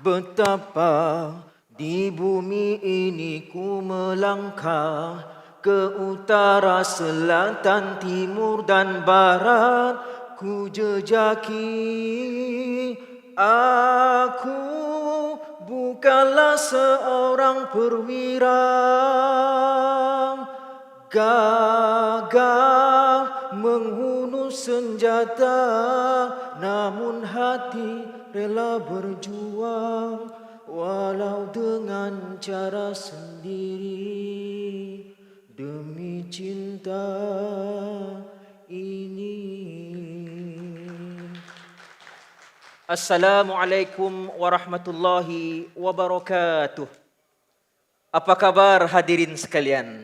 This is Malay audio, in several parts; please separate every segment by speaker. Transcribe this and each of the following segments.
Speaker 1: Betapa di bumi ini ku melangkah ke utara, selatan, timur dan barat. Ku jejaki. Aku bukanlah seorang perwira. Gagah menghunus senjata namun hati rela berjuang walau dengan cara sendiri. Demi cinta ini. Assalamualaikum warahmatullahi wabarakatuh. Apa kabar hadirin sekalian?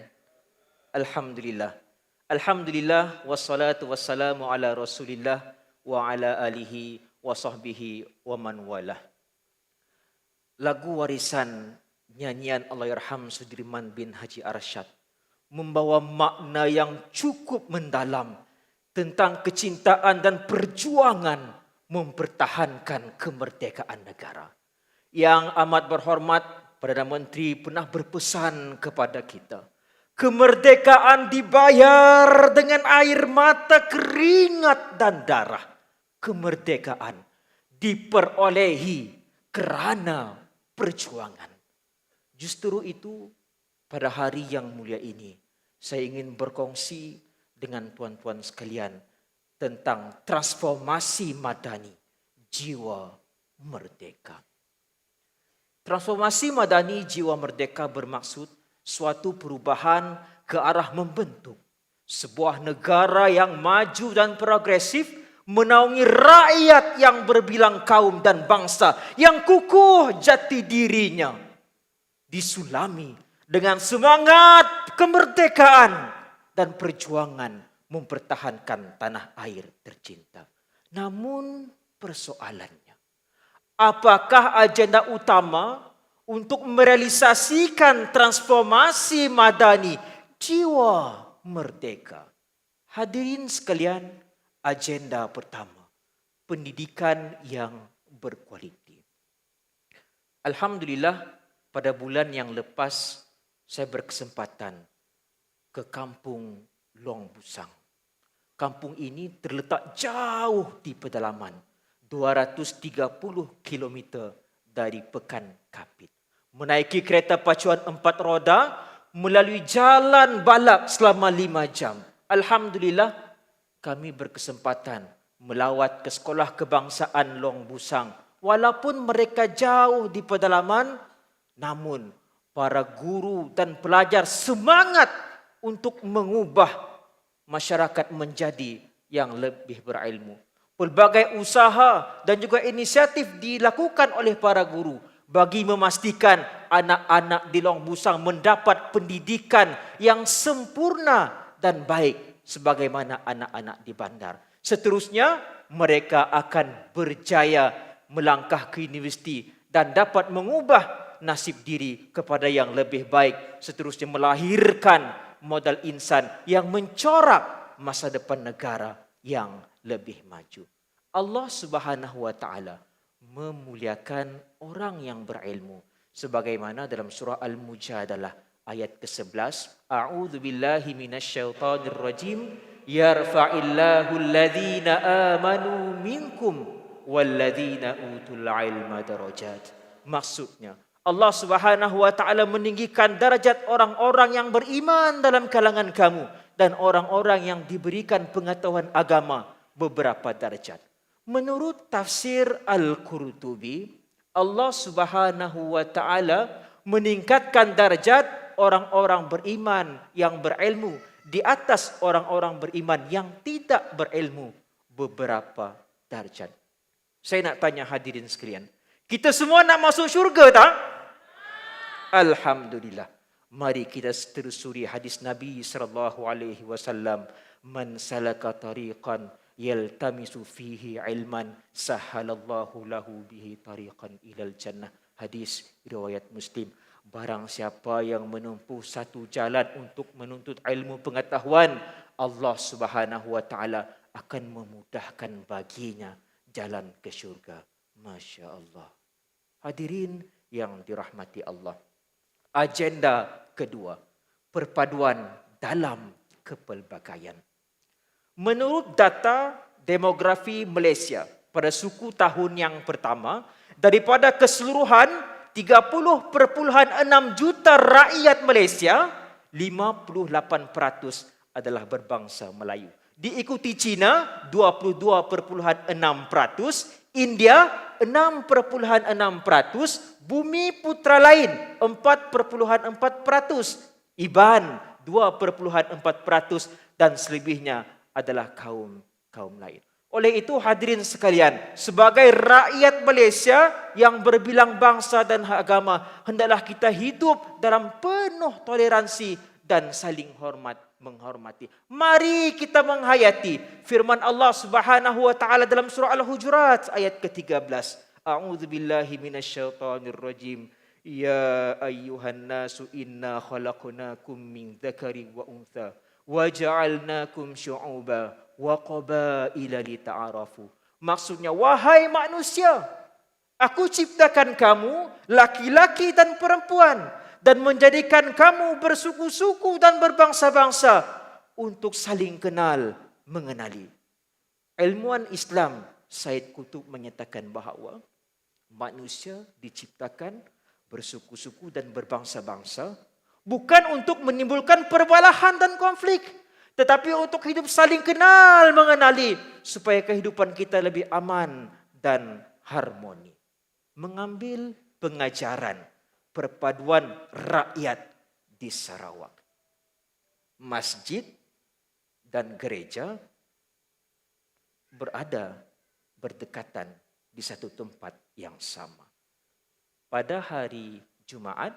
Speaker 1: Alhamdulillah. Alhamdulillah wassalatu wassalamu ala Rasulillah wa ala alihi wa sahbihi wa man walah. Lagu warisan nyanyian Allahyarham Sudirman bin Haji Arsyad membawa makna yang cukup mendalam tentang kecintaan dan perjuangan mempertahankan kemerdekaan negara. Yang amat berhormat Perdana Menteri pernah berpesan kepada kita. Kemerdekaan dibayar dengan air mata, keringat dan darah. Kemerdekaan diperolehi kerana perjuangan. Justru itu pada hari yang mulia ini saya ingin berkongsi dengan tuan-tuan sekalian tentang transformasi madani jiwa merdeka. Transformasi madani jiwa merdeka bermaksud suatu perubahan ke arah membentuk sebuah negara yang maju dan progresif menaungi rakyat yang berbilang kaum dan bangsa yang kukuh jati dirinya disulami dengan semangat kemerdekaan dan perjuangan mempertahankan tanah air tercinta. Namun persoalannya, apakah agenda utama untuk merealisasikan transformasi madani jiwa merdeka? Hadirin sekalian, agenda pertama, pendidikan yang berkualiti. Alhamdulillah, pada bulan yang lepas saya berkesempatan ke kampung Long Busang. Kampung ini terletak jauh di pedalaman, 230 km dari Pekan Kapit. Menaiki kereta pacuan empat roda melalui jalan balap selama lima jam. Alhamdulillah, kami berkesempatan melawat ke sekolah kebangsaan Long Busang. Walaupun mereka jauh di pedalaman, namun para guru dan pelajar semangat untuk mengubah masyarakat menjadi yang lebih berilmu. Pelbagai usaha dan juga inisiatif dilakukan oleh para guru bagi memastikan anak-anak di Long Busang mendapat pendidikan yang sempurna dan baik sebagaimana anak-anak di bandar. Seterusnya, mereka akan berjaya melangkah ke universiti dan dapat mengubah nasib diri kepada yang lebih baik. Seterusnya melahirkan modal insan yang mencorak masa depan negara yang lebih maju. Allah Subhanahu wa taala memuliakan orang yang berilmu sebagaimana dalam surah Al-Mujadalah ayat ke-11 a'udzu billahi minasyaitonir rajim yarfa'illahu alladhina amanu minkum walladhina utul ilma darajat. Maksudnya Allah Subhanahu wa taala meninggikan darajat orang-orang yang beriman dalam kalangan kamu dan orang-orang yang diberikan pengetahuan agama beberapa darajat menurut tafsir al-Qurtubi Allah Subhanahu wa taala meningkatkan darjat orang-orang beriman yang berilmu di atas orang-orang beriman yang tidak berilmu beberapa darjat. Saya nak tanya hadirin sekalian. Kita semua nak masuk syurga tak? Alhamdulillah. Mari kita telusuri hadis Nabi sallallahu alaihi wasallam, "Man salaka tariqan yaltamisu fihi ilman, sahalallahu lahu bihi tariqan ilal jannah." Hadis riwayat Muslim. Barang siapa yang menempuh satu jalan untuk menuntut ilmu pengetahuan, Allah Subhanahu wa taala akan memudahkan baginya jalan ke syurga. Masya Allah. Hadirin yang dirahmati Allah. Agenda kedua, perpaduan dalam kepelbagaian. Menurut data demografi Malaysia pada suku tahun yang pertama, daripada keseluruhan 30.6 juta rakyat Malaysia, 58% adalah berbangsa Melayu. Diikuti China 22.6%, India 6.6%, Bumi Putra lain 4.4%, Iban 2.4% dan selebihnya adalah kaum kaum lain. Oleh itu hadirin sekalian, sebagai rakyat Malaysia yang berbilang bangsa dan agama, hendaklah kita hidup dalam penuh toleransi dan saling hormat menghormati. Mari kita menghayati firman Allah Subhanahu wa taala dalam surah Al-Hujurat ayat ke-13. A'udzu billahi minasyaitonir rajim. Ya ayyuhan nasu inna khalaqnakum min dzakarin wa untha wa ja'alnakum syu'uba wa qabaila lita'arafu. Maksudnya wahai manusia, aku ciptakan kamu laki-laki dan perempuan dan menjadikan kamu bersuku-suku dan berbangsa-bangsa untuk saling kenal, mengenali. Ilmuwan Islam Said Kutub menyatakan bahawa manusia diciptakan bersuku-suku dan berbangsa-bangsa bukan untuk menimbulkan perbalahan dan konflik tetapi untuk hidup saling kenal, mengenali supaya kehidupan kita lebih aman dan harmoni. Mengambil pengajaran perpaduan rakyat di Sarawak. Masjid dan gereja berada berdekatan di satu tempat yang sama. Pada hari Jumaat,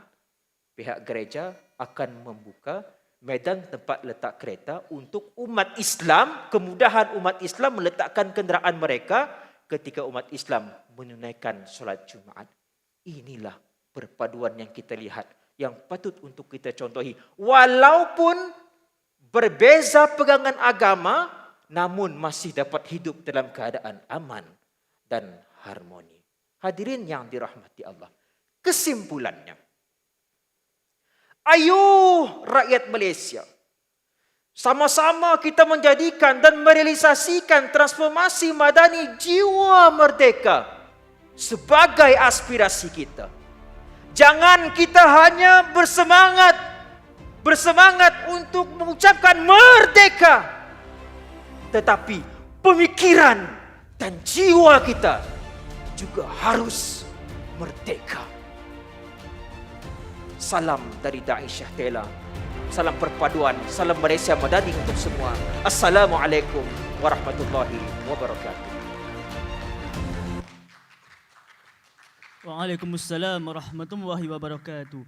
Speaker 1: pihak gereja akan membuka medan tempat letak kereta untuk umat Islam, kemudahan umat Islam meletakkan kenderaan mereka ketika umat Islam menunaikan solat Jumaat. Inilah perpaduan yang kita lihat yang patut untuk kita contohi walaupun berbeza pegangan agama namun masih dapat hidup dalam keadaan aman dan harmoni. Hadirin yang dirahmati Allah. Kesimpulannya. Ayuh rakyat Malaysia. Sama-sama kita menjadikan dan merealisasikan transformasi madani jiwa merdeka sebagai aspirasi kita. Jangan kita hanya bersemangat bersemangat untuk mengucapkan merdeka. Tetapi pemikiran dan jiwa kita juga harus merdeka. Salam dari Da'isyah Tela. Salam perpaduan, salam Malaysia Madani untuk semua. Assalamualaikum warahmatullahi wabarakatuh.
Speaker 2: Waalaikumsalam warahmatullahi wabarakatuh.